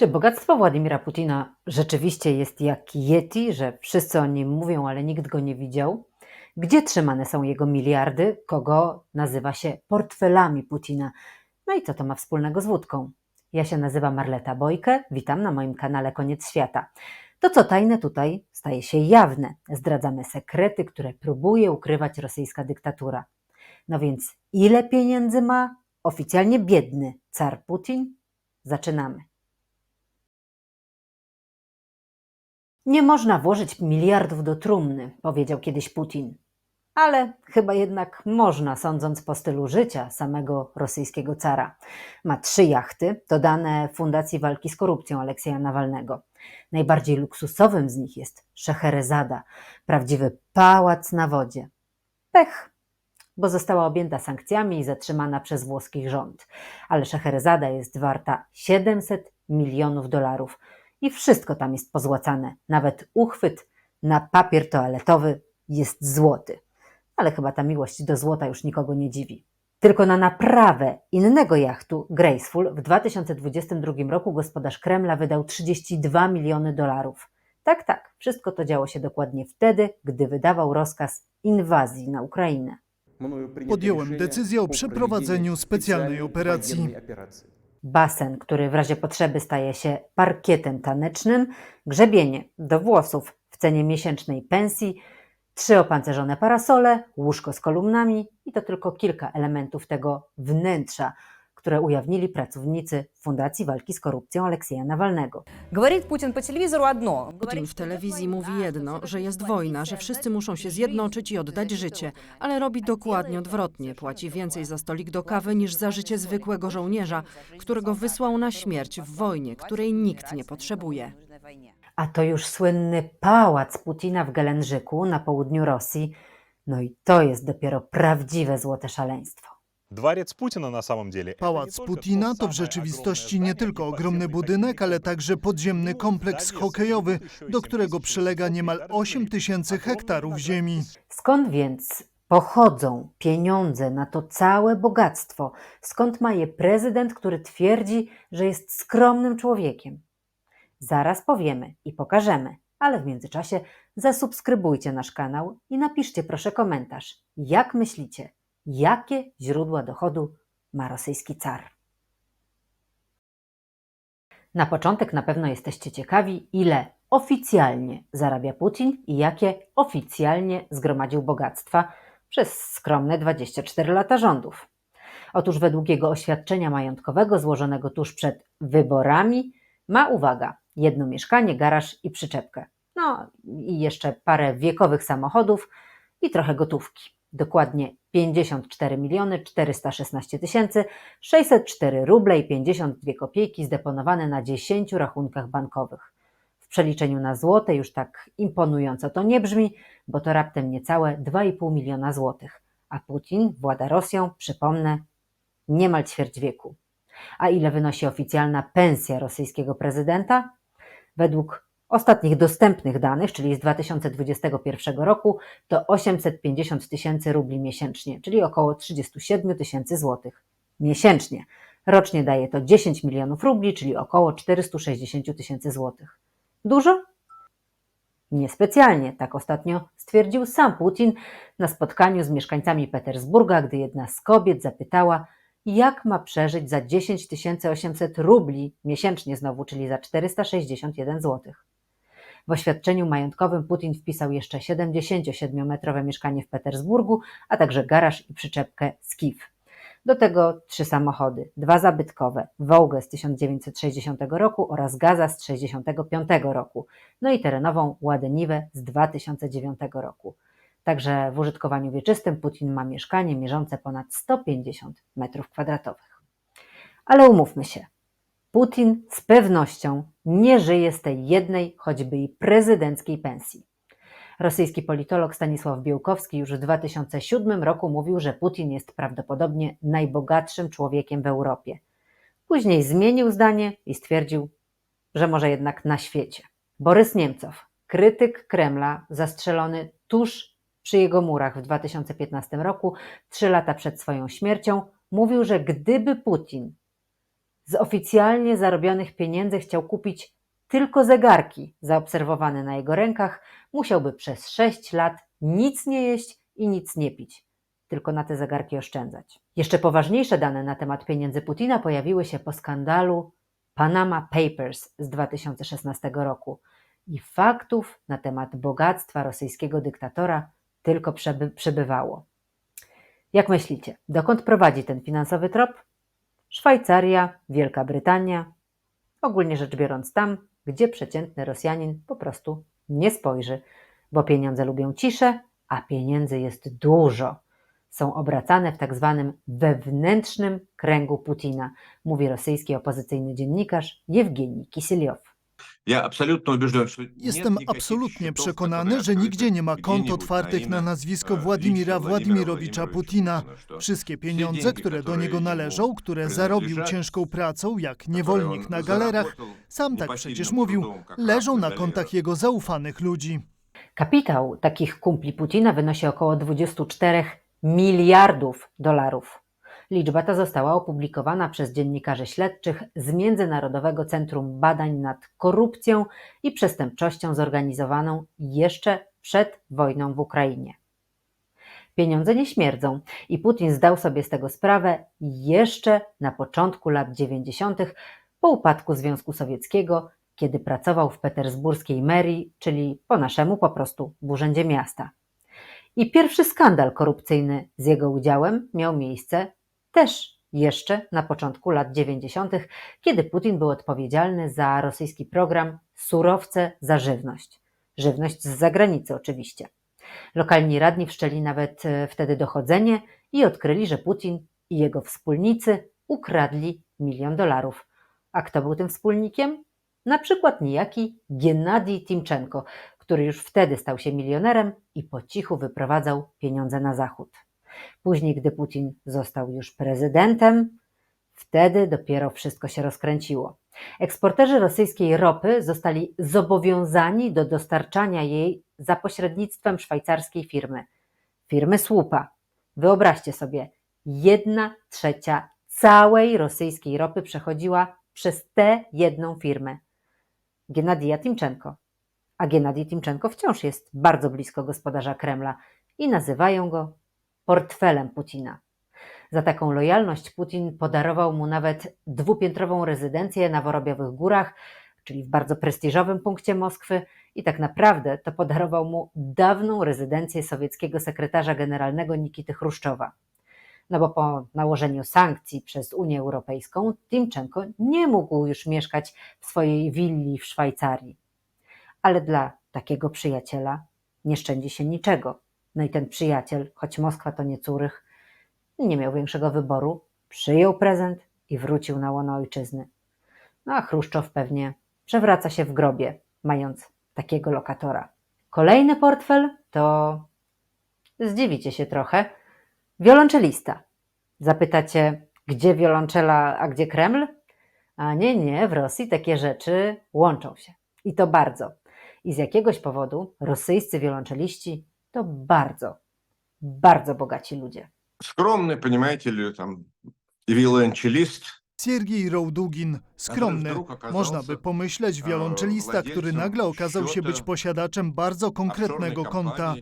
Czy bogactwo Władimira Putina rzeczywiście jest jak Yeti, że wszyscy o nim mówią, ale nikt go nie widział? Gdzie trzymane są jego miliardy? Kogo nazywa się portfelami Putina? No i co to ma wspólnego z wódką? Ja się nazywam Marleta Bojkę, witam na moim kanale Koniec Świata. To, co tajne tutaj, staje się jawne. Zdradzamy sekrety, które próbuje ukrywać rosyjska dyktatura. No więc, ile pieniędzy ma oficjalnie biedny car Putin? Zaczynamy. Nie można włożyć miliardów do trumny, powiedział kiedyś Putin. Ale chyba jednak można, sądząc po stylu życia samego rosyjskiego cara. Ma trzy jachty, to dane Fundacji Walki z Korupcją Aleksieja Nawalnego. Najbardziej luksusowym z nich jest Szeherezada, prawdziwy pałac na wodzie. Pech, bo została objęta sankcjami i zatrzymana przez włoski rząd. Ale Szeherezada jest warta 700 milionów dolarów i wszystko tam jest pozłacane. Nawet uchwyt na papier toaletowy jest złoty. Ale chyba ta miłość do złota już nikogo nie dziwi. Tylko na naprawę innego jachtu, Graceful, w 2022 roku gospodarz Kremla wydał 32 miliony dolarów. Tak, tak, wszystko to działo się dokładnie wtedy, gdy wydawał rozkaz inwazji na Ukrainę. Podjąłem decyzję o przeprowadzeniu specjalnej operacji. Basen, który w razie potrzeby staje się parkietem tanecznym, grzebienie do włosów w cenie miesięcznej pensji, trzy opancerzone parasole, łóżko z kolumnami i to tylko kilka elementów tego wnętrza, które ujawnili pracownicy Fundacji Walki z Korupcją Aleksieja Nawalnego. Putin w telewizji mówi jedno, że jest wojna, że wszyscy muszą się zjednoczyć i oddać życie, ale robi dokładnie odwrotnie. Płaci więcej za stolik do kawy niż za życie zwykłego żołnierza, którego wysłał na śmierć w wojnie, której nikt nie potrzebuje. A to już słynny pałac Putina w Gelenżyku na południu Rosji. No i to jest dopiero prawdziwe złote szaleństwo. Dworzec Putina na samym dziele. Pałac Putina to w rzeczywistości nie tylko ogromny budynek, ale także podziemny kompleks hokejowy, do którego przylega niemal 8 tysięcy hektarów ziemi. Skąd więc pochodzą pieniądze na to całe bogactwo? Skąd ma je prezydent, który twierdzi, że jest skromnym człowiekiem? Zaraz powiemy i pokażemy, ale w międzyczasie zasubskrybujcie nasz kanał i napiszcie proszę komentarz. Jak myślicie? Jakie źródła dochodu ma rosyjski car? Na początek na pewno jesteście ciekawi, ile oficjalnie zarabia Putin i jakie oficjalnie zgromadził bogactwa przez skromne 24 lata rządów. Otóż według jego oświadczenia majątkowego złożonego tuż przed wyborami ma, uwaga, jedno mieszkanie, garaż i przyczepkę. No i jeszcze parę wiekowych samochodów i trochę gotówki. Dokładnie 54 miliony 416 tysięcy 604 ruble i 52 kopiejki zdeponowane na 10 rachunkach bankowych. W przeliczeniu na złote już tak imponująco to nie brzmi, bo to raptem niecałe 2,5 miliona złotych. A Putin włada Rosją, przypomnę, niemal ćwierć wieku. A ile wynosi oficjalna pensja rosyjskiego prezydenta? Według ostatnich dostępnych danych, czyli z 2021 roku, to 850 tysięcy rubli miesięcznie, czyli około 37 tysięcy złotych miesięcznie. Rocznie daje to 10 milionów rubli, czyli około 460 tysięcy złotych. Dużo? Niespecjalnie, tak ostatnio stwierdził sam Putin na spotkaniu z mieszkańcami Petersburga, gdy jedna z kobiet zapytała, jak ma przeżyć za 10 800 rubli miesięcznie znowu, czyli za 461 zł. W oświadczeniu majątkowym Putin wpisał jeszcze 77-metrowe mieszkanie w Petersburgu, a także garaż i przyczepkę Skif. Do tego trzy samochody, dwa zabytkowe, Wołgę z 1960 roku oraz Gaza z 1965 roku, no i terenową Ładeniwę z 2009 roku. Także w użytkowaniu wieczystym Putin ma mieszkanie mierzące ponad 150 metrów kwadratowych. Ale umówmy się, Putin z pewnością nie żyje z tej jednej, choćby i prezydenckiej pensji. Rosyjski politolog Stanisław Białkowski już w 2007 roku mówił, że Putin jest prawdopodobnie najbogatszym człowiekiem w Europie. Później zmienił zdanie i stwierdził, że może jednak na świecie. Borys Niemcow, krytyk Kremla, zastrzelony tuż przy jego murach w 2015 roku, trzy lata przed swoją śmiercią, mówił, że gdyby Putin Z oficjalnie zarobionych pieniędzy chciał kupić tylko zegarki zaobserwowane na jego rękach, musiałby przez 6 lat nic nie jeść i nic nie pić, tylko na te zegarki oszczędzać. Jeszcze poważniejsze dane na temat pieniędzy Putina pojawiły się po skandalu Panama Papers z 2016 roku i faktów na temat bogactwa rosyjskiego dyktatora tylko przeby- przybywało. Jak myślicie, dokąd prowadzi ten finansowy trop? Szwajcaria, Wielka Brytania, ogólnie rzecz biorąc tam, gdzie przeciętny Rosjanin po prostu nie spojrzy, bo pieniądze lubią ciszę, a pieniędzy jest dużo. Są obracane w tak zwanym wewnętrznym kręgu Putina, mówi rosyjski opozycyjny dziennikarz Jewgenij Kisiliow. Jestem absolutnie przekonany, że nigdzie nie ma kont otwartych na nazwisko Władimira Władimirowicza Putina. Wszystkie pieniądze, które do niego należą, które zarobił ciężką pracą, jak niewolnik na galerach, sam tak przecież mówił, leżą na kontach jego zaufanych ludzi. Kapitał takich kumpli Putina wynosi około 24 miliardów dolarów. Liczba ta została opublikowana przez dziennikarzy śledczych z Międzynarodowego Centrum Badań nad Korupcją i Przestępczością Zorganizowaną jeszcze przed wojną w Ukrainie. Pieniądze nie śmierdzą i Putin zdał sobie z tego sprawę jeszcze na początku lat 90. po upadku Związku Sowieckiego, kiedy pracował w petersburskiej merii, czyli po naszemu po prostu w Urzędzie Miasta. I pierwszy skandal korupcyjny z jego udziałem miał miejsce też jeszcze na początku lat 90., kiedy Putin był odpowiedzialny za rosyjski program Surowce za żywność. Żywność z zagranicy oczywiście. Lokalni radni wszczęli nawet e, wtedy dochodzenie i odkryli, że Putin i jego wspólnicy ukradli milion dolarów. A kto był tym wspólnikiem? Na przykład niejaki Gennadij Timczenko, który już wtedy stał się milionerem i po cichu wyprowadzał pieniądze na zachód. Później, gdy Putin został już prezydentem, wtedy dopiero wszystko się rozkręciło. Eksporterzy rosyjskiej ropy zostali zobowiązani do dostarczania jej za pośrednictwem szwajcarskiej firmy, firmy Słupa. Wyobraźcie sobie, jedna trzecia całej rosyjskiej ropy przechodziła przez tę jedną firmę. Gennadija Timczenko. A Gennadij Timczenko wciąż jest bardzo blisko gospodarza Kremla i nazywają go portfelem Putina. Za taką lojalność Putin podarował mu nawet dwupiętrową rezydencję na Worobiowych Górach, czyli w bardzo prestiżowym punkcie Moskwy, i tak naprawdę to podarował mu dawną rezydencję sowieckiego sekretarza generalnego Nikity Chruszczowa. No bo po nałożeniu sankcji przez Unię Europejską Timczenko nie mógł już mieszkać w swojej willi w Szwajcarii. Ale dla takiego przyjaciela nie szczędzi się niczego. No i ten przyjaciel, choć Moskwa to nie Curych, nie miał większego wyboru, przyjął prezent i wrócił na łono ojczyzny. No a Chruszczow pewnie przewraca się w grobie, mając takiego lokatora. Kolejny portfel to, zdziwicie się trochę, wiolonczelista. Zapytacie, gdzie wiolonczela, a gdzie Kreml? A nie, nie, w Rosji takie rzeczy łączą się. I to bardzo. I z jakiegoś powodu rosyjscy wiolonczeliści to bardzo, bardzo bogaci ludzie. Скромный, понимаете ли, там, виолончелист. Siergiej Rołdugin, skromny, można by pomyśleć wiolonczelista, który nagle okazał się być posiadaczem bardzo konkretnego konta,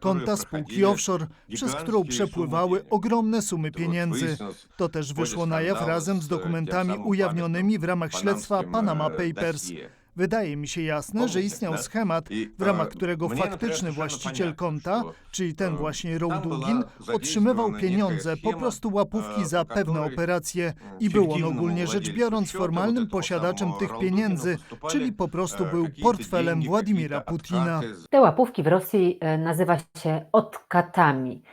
konta spółki offshore, przez którą przepływały ogromne sumy pieniędzy. To też wyszło na jaw razem z dokumentami ujawnionymi w ramach śledztwa Panama Papers. Wydaje mi się jasne, że istniał schemat, w ramach którego faktyczny właściciel konta, czyli ten właśnie Rołdugin, otrzymywał pieniądze, po prostu łapówki za pewne operacje i był on ogólnie rzecz biorąc formalnym posiadaczem tych pieniędzy, czyli po prostu był portfelem Władimira Putina. Te łapówki w Rosji e, nazywa się odkatami,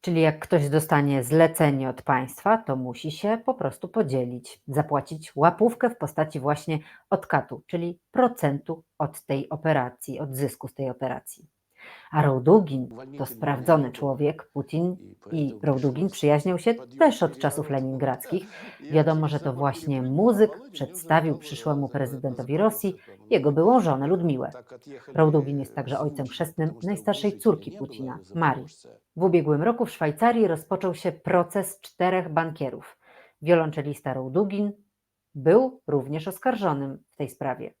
czyli jak ktoś dostanie zlecenie od państwa, to musi się po prostu podzielić, zapłacić łapówkę w postaci właśnie odkatu, czyli procentu od tej operacji, od zysku z tej operacji. A Rołdugin to sprawdzony człowiek, Putin i Rołdugin przyjaźnią się też od czasów leningradzkich. Wiadomo, że to właśnie muzyk przedstawił przyszłemu prezydentowi Rosji jego byłą żonę Ludmiłę. Rołdugin jest także ojcem chrzestnym najstarszej córki Putina, Marii. W ubiegłym roku w Szwajcarii rozpoczął się proces czterech bankierów. Wiolonczelista Rołdugin, był również oskarżonym w tej sprawie.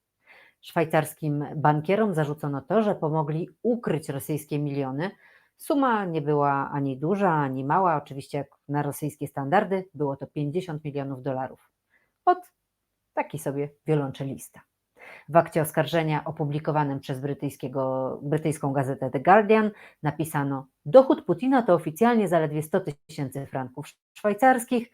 Szwajcarskim bankierom zarzucono to, że pomogli ukryć rosyjskie miliony. Suma nie była ani duża, ani mała, oczywiście jak na rosyjskie standardy było to 50 milionów dolarów. Od taki sobie wiolonczelista. W akcie oskarżenia opublikowanym przez brytyjskiego, brytyjską gazetę The Guardian napisano: Dochód Putina to oficjalnie zaledwie 100 tysięcy franków szwajcarskich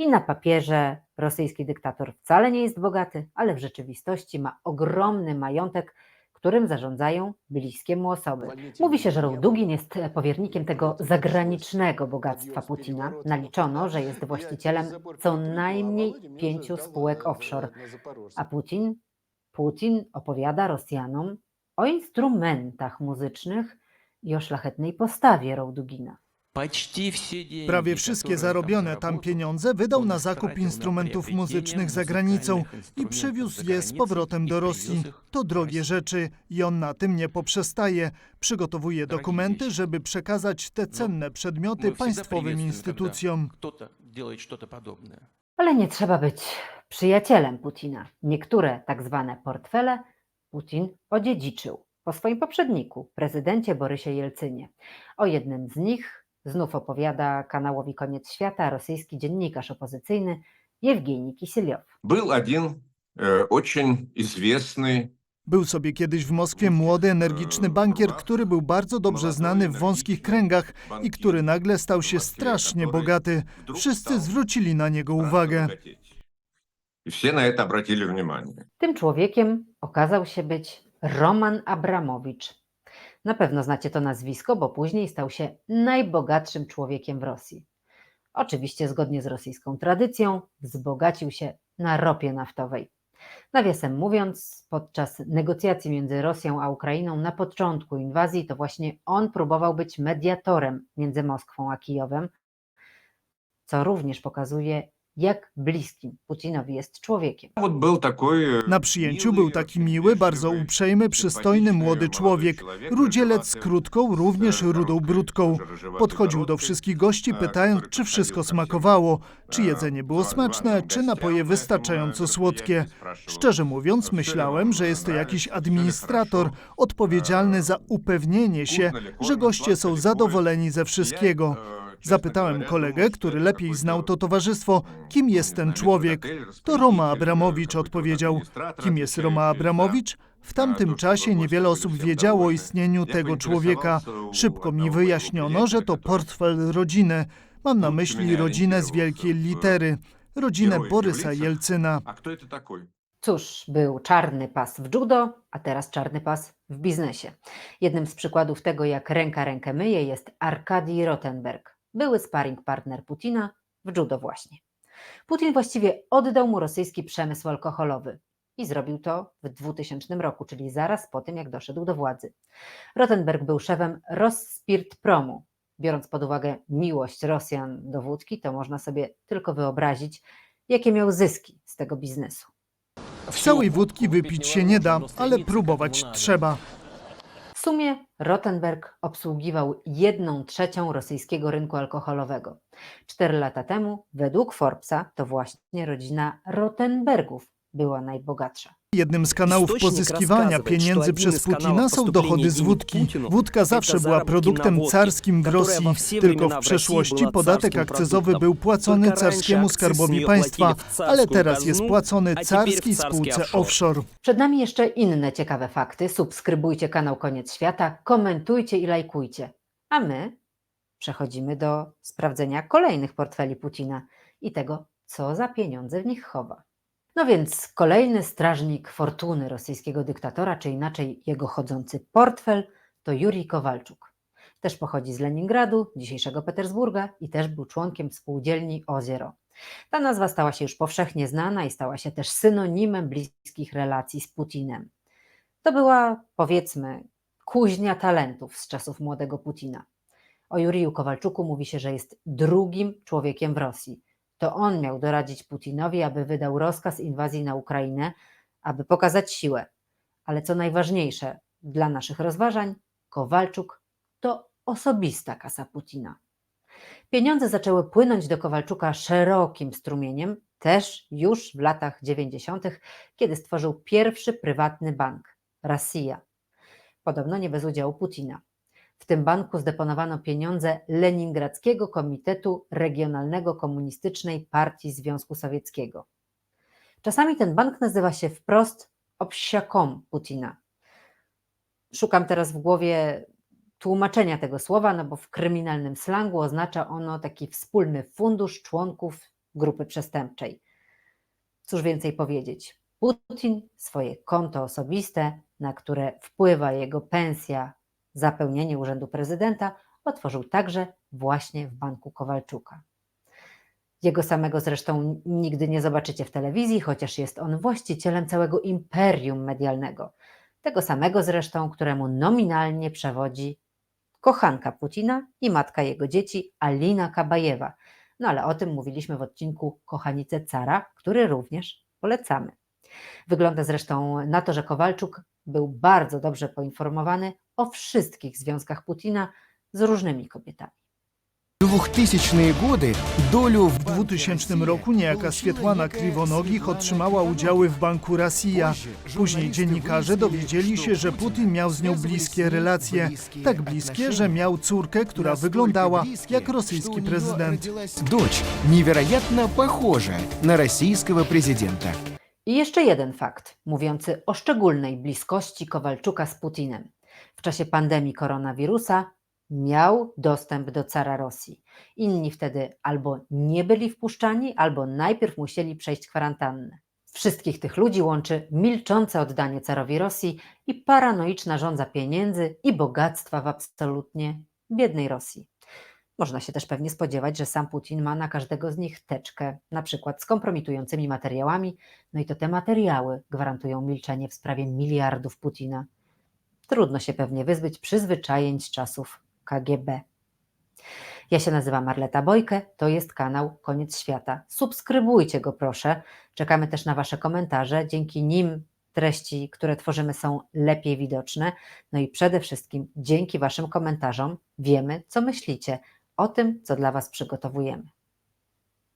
i na papierze rosyjski dyktator wcale nie jest bogaty, ale w rzeczywistości ma ogromny majątek, którym zarządzają bliskie mu osoby. Mówi się, że Rołdugin jest powiernikiem tego zagranicznego bogactwa Putina. Naliczono, że jest właścicielem co najmniej pięciu spółek offshore. A Putin? Putin opowiada Rosjanom o instrumentach muzycznych i o szlachetnej postawie Rołdugina. Prawie wszystkie zarobione tam pieniądze wydał na zakup instrumentów muzycznych za granicą i przywiózł je z powrotem do Rosji. To drogie rzeczy i on na tym nie poprzestaje. Przygotowuje dokumenty, żeby przekazać te cenne przedmioty państwowym instytucjom. Ale nie trzeba być przyjacielem Putina. Niektóre tak zwane portfele Putin odziedziczył po swoim poprzedniku, prezydencie Borysie Jelcynie. O jednym z nich znów opowiada kanałowi Koniec Świata rosyjski dziennikarz opozycyjny Jewgenij Kisiliow. Был один э, очень известный Był sobie kiedyś w Moskwie młody, energiczny bankier, który był bardzo dobrze znany w wąskich kręgach i który nagle stał się strasznie bogaty. Wszyscy zwrócili na niego uwagę. И все на это обратили внимание. Tym człowiekiem okazał się być Roman Abramowicz. na pewno znacie to nazwisko, bo później stał się najbogatszym człowiekiem w Rosji. Oczywiście, zgodnie z rosyjską tradycją, wzbogacił się na ropie naftowej. Nawiasem mówiąc, podczas negocjacji między Rosją a Ukrainą na początku inwazji to właśnie on próbował być mediatorem między Moskwą a Kijowem, co również pokazuje, jak bliskim Putinowi jest człowiekiem. Na przyjęciu był taki miły, bardzo uprzejmy, przystojny młody człowiek. Rudzielec z krótką, również rudą brudką. Podchodził do wszystkich gości, pytając, czy wszystko smakowało, czy jedzenie było smaczne, czy napoje wystarczająco słodkie. Szczerze mówiąc, myślałem, że jest to jakiś administrator odpowiedzialny za upewnienie się, że goście są zadowoleni ze wszystkiego. Zapytałem kolegę, który lepiej znał to towarzystwo, kim jest ten człowiek. To Roma Abramowicz odpowiedział. Kim jest Roma Abramowicz? W tamtym czasie niewiele osób wiedziało o istnieniu tego człowieka. Szybko mi wyjaśniono, że to portfel rodziny. Mam na myśli rodzinę z wielkiej litery. Rodzinę Borysa Jelcyna. Cóż, był czarny pas w judo, a teraz czarny pas w biznesie. Jednym z przykładów tego, jak ręka rękę myje, jest Arkadii Rottenberg, były sparring partner Putina w judo właśnie. Putin właściwie oddał mu rosyjski przemysł alkoholowy i zrobił to w 2000 roku, czyli zaraz po tym, jak doszedł do władzy. Rotenberg był szefem Rosspirt Promu. Biorąc pod uwagę miłość Rosjan do wódki, to można sobie tylko wyobrazić, jakie miał zyski z tego biznesu. Całej wódki wypić się nie da, ale próbować trzeba. W sumie Rotenberg obsługiwał jedną trzecią rosyjskiego rynku alkoholowego. Cztery lata temu, według Forbesa, to właśnie rodzina Rotenbergów była najbogatsza. Jednym z kanałów pozyskiwania pieniędzy przez Putina są dochody z wódki. Wódka zawsze była produktem carskim w Rosji, tylko w przeszłości podatek akcyzowy był płacony carskiemu skarbowi państwa, ale teraz jest płacony carskiej spółce offshore. Przed nami jeszcze inne ciekawe fakty. Subskrybujcie kanał Koniec Świata, komentujcie i lajkujcie. A my przechodzimy do sprawdzenia kolejnych portfeli Putina i tego, co za pieniądze w nich chowa. No więc kolejny strażnik fortuny rosyjskiego dyktatora, czy inaczej jego chodzący portfel, to Jurij Kowalczuk. Też pochodzi z Leningradu, dzisiejszego Petersburga i też był członkiem spółdzielni Oziero. Ta nazwa stała się już powszechnie znana i stała się też synonimem bliskich relacji z Putinem. To była, powiedzmy, kuźnia talentów z czasów młodego Putina. O Juriju Kowalczuku mówi się, że jest drugim człowiekiem w Rosji. To on miał doradzić Putinowi, aby wydał rozkaz inwazji na Ukrainę, aby pokazać siłę. Ale co najważniejsze dla naszych rozważań, Kowalczuk to osobista kasa Putina. Pieniądze zaczęły płynąć do Kowalczuka szerokim strumieniem też już w latach 90., kiedy stworzył pierwszy prywatny bank Rosja. Podobno nie bez udziału Putina. W tym banku zdeponowano pieniądze Leningradzkiego Komitetu Regionalnego Komunistycznej Partii Związku Sowieckiego. Czasami ten bank nazywa się wprost obsiakom Putina. Szukam teraz w głowie tłumaczenia tego słowa, no bo w kryminalnym slangu oznacza ono taki wspólny fundusz członków grupy przestępczej. Cóż więcej powiedzieć? Putin swoje konto osobiste, na które wpływa jego pensja za pełnienie urzędu prezydenta, otworzył także właśnie w banku Kowalczuka. Jego samego zresztą nigdy nie zobaczycie w telewizji, chociaż jest on właścicielem całego imperium medialnego. Tego samego zresztą, któremu nominalnie przewodzi kochanka Putina i matka jego dzieci, Alina Kabajewa. No ale o tym mówiliśmy w odcinku Kochanice Cara, który również polecamy. Wygląda zresztą na to, że Kowalczuk był bardzo dobrze poinformowany o wszystkich związkach Putina z różnymi kobietami. 2000 годы долю в W 2000 roku niejaka Swietłana Kriwonogich otrzymała udziały w banku Rosja. Później dziennikarze dowiedzieli się, że Putin miał z nią bliskie relacje. Tak bliskie, że miał córkę, która wyglądała jak rosyjski prezydent. Дочь невероятно похожа на российского президента. I jeszcze jeden fakt, mówiący o szczególnej bliskości Kowalczuka z Putinem. W czasie pandemii koronawirusa miał dostęp do cara Rosji. Inni wtedy albo nie byli wpuszczani, albo najpierw musieli przejść kwarantannę. Wszystkich tych ludzi łączy milczące oddanie carowi Rosji i paranoiczna żądza pieniędzy i bogactwa w absolutnie biednej Rosji. Można się też pewnie spodziewać, że sam Putin ma na każdego z nich teczkę, na przykład z kompromitującymi materiałami, no i to te materiały gwarantują milczenie w sprawie miliardów Putina. Trudno się pewnie wyzbyć przyzwyczajeń z czasów KGB. Ja się nazywam Marleta Bojkę, to jest kanał Koniec Świata. Subskrybujcie go proszę. Czekamy też na Wasze komentarze. Dzięki nim treści, które tworzymy, są lepiej widoczne. No i przede wszystkim dzięki Waszym komentarzom wiemy, co myślicie o tym, co dla Was przygotowujemy.